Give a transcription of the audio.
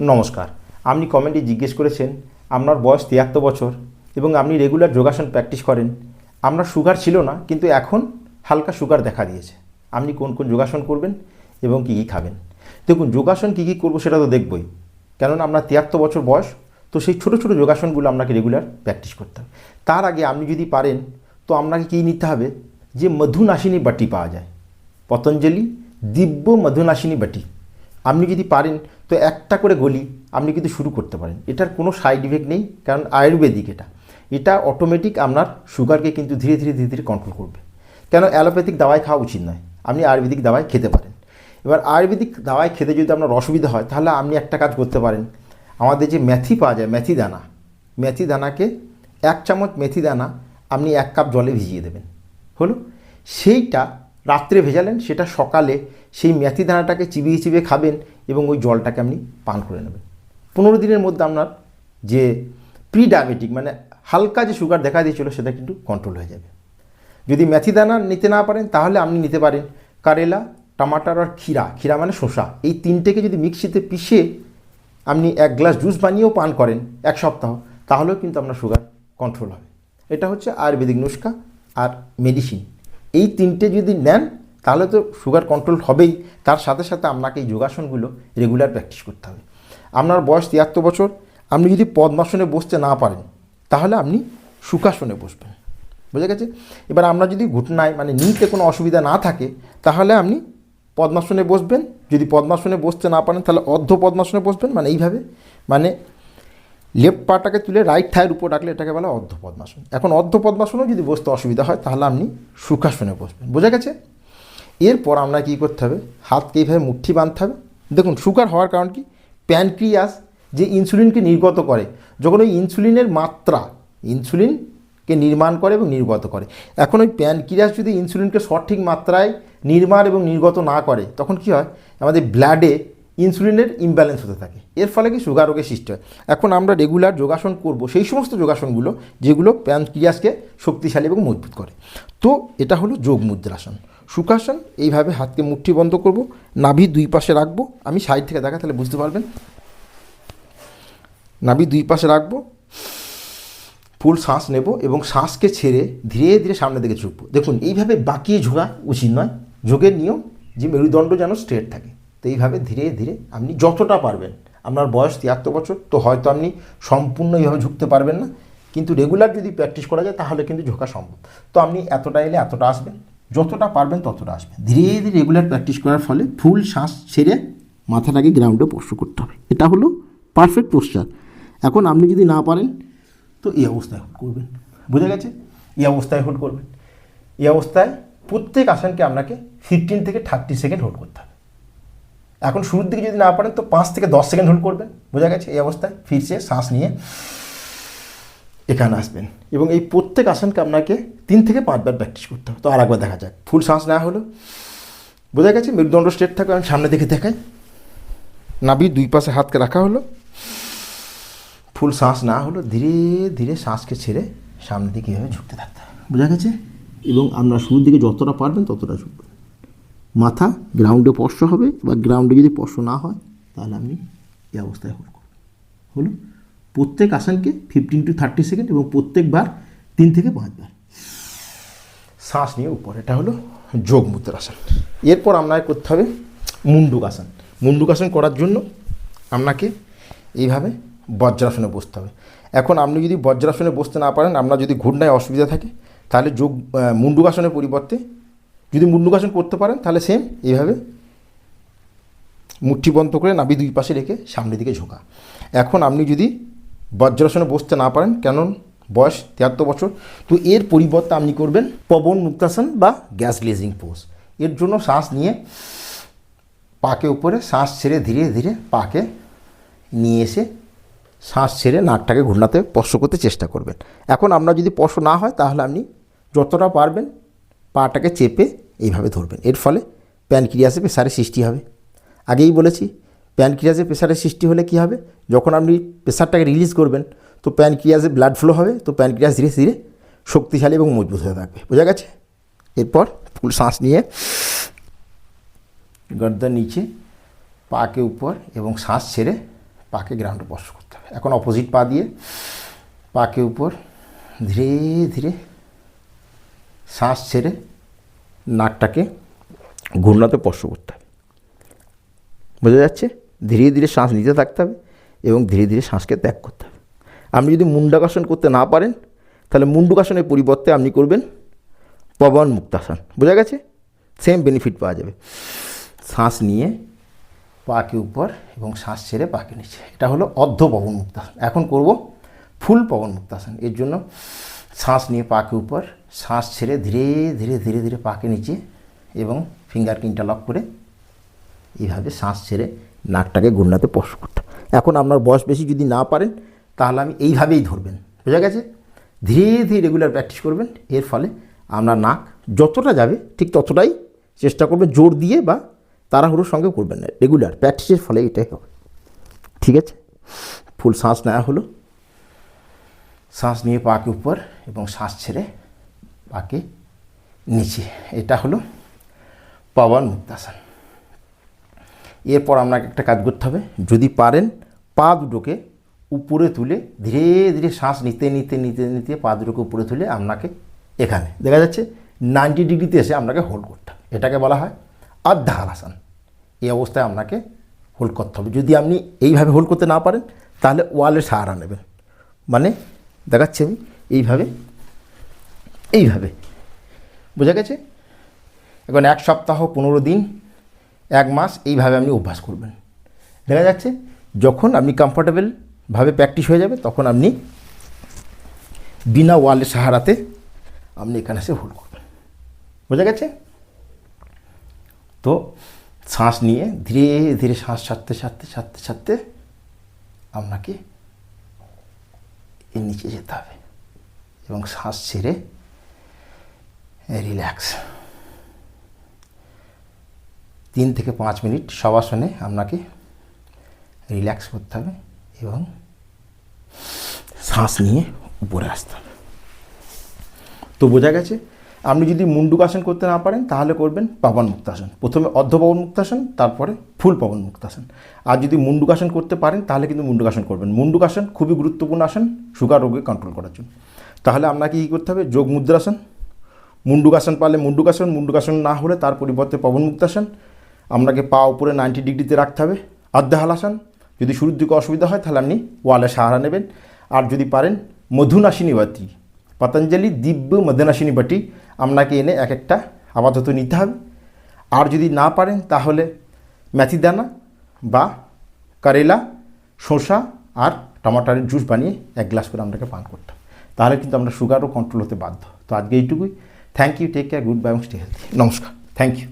নমস্কার। আপনি কমেন্টে জিজ্ঞেস করেছেন, আপনার বয়স তিয়াত্তর বছর এবং আপনি রেগুলার যোগাসন প্র্যাকটিস করেন। আপনার সুগার ছিল না, কিন্তু এখন হালকা সুগার দেখা দিয়েছে। আপনি কোন কোন যোগাসন করবেন এবং কী কী খাবেন? দেখুন, যোগাসন কী কী করব সেটা তো দেখবই। কেননা আপনার তিয়াত্তর বছর বয়স, তো সেই ছোটো ছোটো যোগাসনগুলো আপনাকে রেগুলার প্র্যাকটিস করতে হবে। তার আগে আপনি যদি পারেন, তো আপনাকে কী নিতে হবে? যে মধুনাশিনী বাটি পাওয়া যায়। পতঞ্জলি, দিব্য মধুনাশিনী বাটি। আপনি যদি পারেন, তো একটা করে গলি আপনি কিন্তু শুরু করতে পারেন। এটার কোনো সাইড ইফেক্ট নেই, কারণ আয়ুর্বেদিক এটা। এটা অটোমেটিক আপনার সুগারকে কিন্তু ধীরে ধীরে ধীরে ধীরে কন্ট্রোল করবে। কেন? অ্যালোপ্যাথিক দাওয়াই খাওয়া উচিত নয়। আপনি আয়ুর্বেদিক দাওয়াই খেতে পারেন। এবার আয়ুর্বেদিক দাওয়াই খেতে যদি আপনার অসুবিধা হয়, তাহলে আপনি একটা কাজ করতে পারেন। আমাদের যে মেথি পাওয়া যায়, মেথি দানা, মেথি দানাকে এক চামচ মেথি দানা আপনি এক কাপ জলে ভিজিয়ে দেবেন। হলো? সেইটা রাত্রে ভেজালেন, সেটা সকালে সেই মেথি দানাটাকে চিবিয়ে চিবিয়ে খাবেন এবং ওই জলটাকে আপনি পান করে নেবেন। পনেরো দিনের মধ্যে আপনার যে প্রি ডায়াবেটিক মানে হালকা যে সুগার দেখা দিয়েছিল সেটা কিন্তু কন্ট্রোল হয়ে যাবে। যদি মেথি দানা নিতে না পারেন তাহলে আপনি নিতে পারেন কারেলা, টমাটার আর ক্ষীরা। ক্ষীরা মানে শসা। এই তিনটেকে যদি মিক্সিতে পিষে আপনি এক গ্লাস জুস বানিয়েও পান করেন এক সপ্তাহ, তাহলেও কিন্তু আপনার সুগার কন্ট্রোল হবে। এটা হচ্ছে আয়ুর্বেদিক নুস্কা আর মেডিসিন এই তিনটে যদি নেন তাহলে তো সুগার কন্ট্রোল হবেই। তার সাথে সাথে আপনাকে এই যোগাসনগুলো রেগুলার প্র্যাকটিস করতে হবে। আপনার বয়স তিয়াত্তর বছর, আপনি যদি পদ্মাসনে বসতে না পারেন, তাহলে আপনি সুখাসনে বসবেন। বুঝে গেছে? এবার আমরা যদি ঘুটনায় মানে নিতে কোনো অসুবিধা না থাকে, তাহলে আপনি পদ্মাসনে বসবেন। যদি পদ্মাসনে বসতে না পারেন, তাহলে অর্ধ পদ্মাসনে বসবেন মানে এইভাবে। মানে লেফট পাটাকে তুলে রাইট থায়ের উপর রাখলে এটাকে বলা অর্ধ পদ্মাসন। এখন অর্ধ পদ্মাসনেও যদি বসতে অসুবিধা হয়, তাহলে আপনি সুখাসনে বসবেন। বোঝা গেছে? এরপর আমরা কী করতে হবে? হাতকে এইভাবে মুঠি বাঁধতে হবে। দেখুন, সুগার হওয়ার কারণ কি? প্যানক্রিয়াস যে ইনসুলিনকে নির্গত করে, যখন ওই ইনসুলিনের মাত্রা, ইনসুলিনকে নির্মাণ করে এবং নির্গত করে, এখন ওই প্যানক্রিয়াস যদি ইনসুলিনকে সঠিক মাত্রায় নির্মাণ এবং নির্গত না করে, তখন কি হয়? আমাদের ব্লাডে ইনসুলিনের ইমব্যালেন্স হতে থাকে। এর ফলে কি? সুগার রোগের সৃষ্টি হয়। এখন আমরা রেগুলার যোগাসন করব, সেই সমস্ত যোগাসনগুলো, যেগুলো প্যানক্রিয়াসকে শক্তিশালী এবং মজবুত করে। তো এটা হলো যোগ মুদ্রাসন। সুখাসন এইভাবে হাতকে মুঠি বন্ধ করব, নাভি দুই পাশে রাখব, আমি সাইড থেকে দেখা, তাহলে বুঝতে পারবেন। নাভি দুই পাশে রাখব, ফুল শ্বাস নেব এবং শ্বাসকে ছেড়ে ধীরে ধীরে সামনের দিকে ঝুঁকবো। দেখুন, এইভাবে বাঁকিয়ে ঝোঁকা উচিত নয়, যোগের নিয়ম যে মেরুদণ্ড যেন স্ট্রেট থাকে। তো এইভাবে ধীরে ধীরে আপনি যতটা পারবেন, আপনার বয়স তিয়াত্তর বছর, তো হয়তো আপনি সম্পূর্ণ এইভাবে ঝুঁকতে পারবেন না। কিন্তু রেগুলার যদি প্র্যাকটিস করা যায়, তাহলে কিন্তু ঝোঁকা সম্ভব। তো আপনি এতটা এলে এতটা আসবেন। যতটা পারবেন ততটা আসবেন। ধীরে ধীরে রেগুলার প্র্যাকটিস করার ফলে ফুল শ্বাস ছেড়ে মাথাটাকে গ্রাউন্ডে স্পর্শ করতে হবে। এটা হলো পারফেক্ট পোস্টার এখন আপনি যদি না পারেন, তো এই অবস্থায় হোল্ড করবেন। বোঝা গেছে? এই অবস্থায় হোল্ড করবেন। এই অবস্থায় প্রত্যেক আসনকে আপনাকে ফিফটিন থেকে থার্টি সেকেন্ড হোল্ড করতে হবে। এখন শুরুর দিকে যদি না পারেন, তো পাঁচ থেকে দশ সেকেন্ড হোল্ড করবেন। বোঝা গেছে? এই অবস্থায় ফিরছে, শ্বাস নিয়ে এখানে আসবেন। এবং এই প্রত্যেক আসনকে আপনাকে তিন থেকে পাঁচবার প্র্যাকটিস করতে হবে। তো আর একবার দেখা যাক। ফুল শ্বাস নেওয়া হলো। বোঝা গেছে মেরুদণ্ড স্ট্রেট থাকবে আমি সামনে দিকে দেখাই। নাভি দুই পাশে হাতকে রাখা হলো। ফুল শ্বাস না হলো। ধীরে ধীরে শ্বাসকে ছেড়ে সামনের দিকে এভাবে ঝুঁকতে থাকতে হবে। বোঝা গেছে? এবং আপনার শুরুর দিকে যতটা পারবেন ততটা ঝুঁকবেন মাথা গ্রাউন্ডে স্পর্শ হবে। বা গ্রাউন্ডে যদি স্পর্শ না হয়, তাহলে আপনি এই অবস্থায় করবেন হলো? প্রত্যেক আসনকে ফিফটিন টু থার্টি সেকেন্ড এবং প্রত্যেকবার তিন থেকে পাঁচবার। শ্বাস নিয়ে উপর, এটা হলো যোগ মুদ্রাসন এরপর আপনাকে করতে হবে মুন্ডুকাসন মুন্ডুকাসন করার জন্য আপনাকে এইভাবে বজ্রাসনে বসতে হবে। এখন আপনি যদি বজ্রাসনে বসতে না পারেন, আপনার যদি ঘূর্ণায় অসুবিধা থাকে, তাহলে যোগ মুন্ডুকাসনের পরিবর্তে যদি মুন্ডুকাসন করতে পারেন, তাহলে সেম এইভাবে মুঠি বন্ধ করে নাভি দুই পাশে রেখে সামনের দিকে ঝোঁকা। এখন আপনি যদি বজ্রাসনে বসতে না পারেন কেন বয়স তিয়াত্তর বছর। তো এর পরিবর্তে আপনি করবেন পবন মুক্তাসন বা গ্যাস গ্লেজিং পোজ এর জন্য শ্বাস নিয়ে পাকে উপরে, শ্বাস ছেড়ে ধীরে ধীরে পাকে নিয়ে এসে শ্বাস ছেড়ে নাকটাকে ঘূর্ণাতে স্পর্শ করতে চেষ্টা করবেন। এখন আপনার যদি স্পর্শ না হয়, তাহলে আপনি যতটা পারবেন পাটাকে চেপে এইভাবে ধরবেন। এর ফলে প্যানক্রিয়াসে প্রেসারের সৃষ্টি হবে। আগেই বলেছি প্যানক্রিয়াসে প্রেশারের সৃষ্টি হলে কি হবে? যখন আপনি প্রেশারটাকে রিলিজ করবেন, তো প্যানক্রিয়াসে ব্লাড ফ্লো হবে, তো প্যানক্রিয়াস ধীরে ধীরে শক্তিশালী এবং মজবুত হয়ে থাকবে। বোঝা গেছে? এরপর ফুল শ্বাস নিয়ে গর্দান নিচে পাকে উপর এবং শ্বাস ছেড়ে পাকে গ্রাউন্ডে স্পর্শ করতে হবে। এখন অপোজিট পা দিয়ে পাকে উপর ধীরে ধীরে শ্বাস ছেড়ে নাকটাকে ঘূর্ণাতে স্পর্শ করতে হবে। বোঝা যাচ্ছে? ধীরে ধীরে শ্বাস নিতে থাকতে হবে এবং ধীরে ধীরে শ্বাসকে ত্যাগ করতে হবে। আপনি যদি মুন্ডাকাসন করতে না পারেন, তাহলে মুন্ডুকাসনের পরিবর্তে আপনি করবেন পবন মুক্তাসন। বোঝা গেছে? সেম বেনিফিট পাওয়া যাবে। শ্বাস নিয়ে পাকে উপর এবং শ্বাস ছেড়ে পাকে নিচে। এটা হলো অর্ধ পবন মুক্তাসন। এখন করব ফুল পবন মুক্তাসন। এর জন্য শ্বাস নিয়ে পাকে উপর, শ্বাস ছেড়ে ধীরে ধীরে ধীরে ধীরে পাকে নিচে এবং ফিঙ্গার ইন্টারলক করে এইভাবে শ্বাস ছেড়ে নাকটাকে গুন্ডাতে স্পর্শ করতে। এখন আপনার বয়স বেশি যদি না পারেন, তাহলে আমি এইভাবেই ধরবেন। বোঝা গেছে? ধীরে ধীরে রেগুলার প্র্যাকটিস করবেন। এর ফলে আপনার নাক যতটা যাবে, ঠিক ততটাই চেষ্টা করবেন জোর দিয়ে বা তাড়াহুড়োর সঙ্গে করবেন না। রেগুলার প্র্যাকটিসের ফলে এটাই হবে। ঠিক আছে? ফুল শ্বাস নেওয়া হলো। শ্বাস নিয়ে পাকে উপর এবং শ্বাস ছেড়ে পাকে নিচে। এটা হলো পাওয়ান মুক্তাসন এরপর আপনাকে একটা কাজ করতে হবে। যদি পারেন, পা দুটোকে উপরে তুলে ধীরে ধীরে শ্বাস নিতে নিতে নিতে নিতে পা দুটোকে উপরে তুলে আপনাকে এখানে, দেখা যাচ্ছে নাইনটি ডিগ্রিতে এসে আপনাকে হোল্ড করতে হবে। এটাকে বলা হয় আধা হালাসান এই অবস্থায় আপনাকে হোল্ড করতে হবে। যদি আপনি এইভাবে হোল্ড করতে না পারেন, তাহলে ওয়ালের সাহারা নেবেন। মানে দেখাচ্ছি আমি এইভাবে এইভাবে। বোঝা গেছে? এখন এক সপ্তাহ, পনেরো দিন এক মাস এইভাবে আপনি অভ্যাস করবেন। দেখা যাচ্ছে যখন আপনি কমফোর্টেবলভাবে প্র্যাকটিস হয়ে যাবে, তখন আপনি বিনা ওয়ালের সাহারাতে আপনি এখানে এসে হোল্ড করবেন। বোঝা গেছে? তো শ্বাস নিয়ে ধীরে ধীরে শ্বাস ছাড়তে ছাড়তে ছাড়তে ছাড়তে আপনাকে এর নিচে যেতে হবে এবং শ্বাস ছেড়ে রিল্যাক্স তিন থেকে পাঁচ মিনিট সবাসনে আপনাকে রিল্যাক্স করতে হবে এবং শ্বাস নিয়ে উপরে আসতে হবে। তো বোঝা গেছে, আপনি যদি মুন্ডুকাসন করতে না পারেন, তাহলে করবেন পাবন মুক্তাসন প্রথমে অর্ধ পবন মুক্তাসন তারপরে ফুল পবন মুক্তাসন আর যদি মুন্ডুকাসন করতে পারেন, তাহলে কিন্তু মুন্ডুকাসন করবেন। মুন্ডুকাসন খুবই গুরুত্বপূর্ণ আসন, সুগার রোগে কন্ট্রোল করার জন্য। তাহলে আপনাকে কী করতে হবে? যোগ মুদ্রাসন। মুন্ডুকাসন পারলে মুন্ডুকাসন মুন্ডুকাসন না হলে তার পরিবর্তে পবন মুক্তাসন আপনাকে পা উপরে নাইনটি ডিগ্রিতে রাখতে হবে। আদ্যা হালাসান যদি শুরুর দিকে অসুবিধা হয় তাহলে আপনি ওয়ালে সাহারা নেবেন। আর যদি পারেন, মধুনাশিনী বাটি পতঞ্জলি, দিব্য মধুনাশিনী বাটি আপনাকে এনে এক একটা আপাতত নিতে হবে। আর যদি না পারেন, তাহলে মেথি দানা বা কারেলা, শসা আর টমাটারের জুস বানিয়ে এক গ্লাস করে আপনাকে পান করতে তাহলে কিন্তু আমরা সুগারও কন্ট্রোল হতে বাধ্য। তো আজকে এইটুকুই। Thank you take care goodbye এবং স্টে হেলথি নমস্কার। Thank you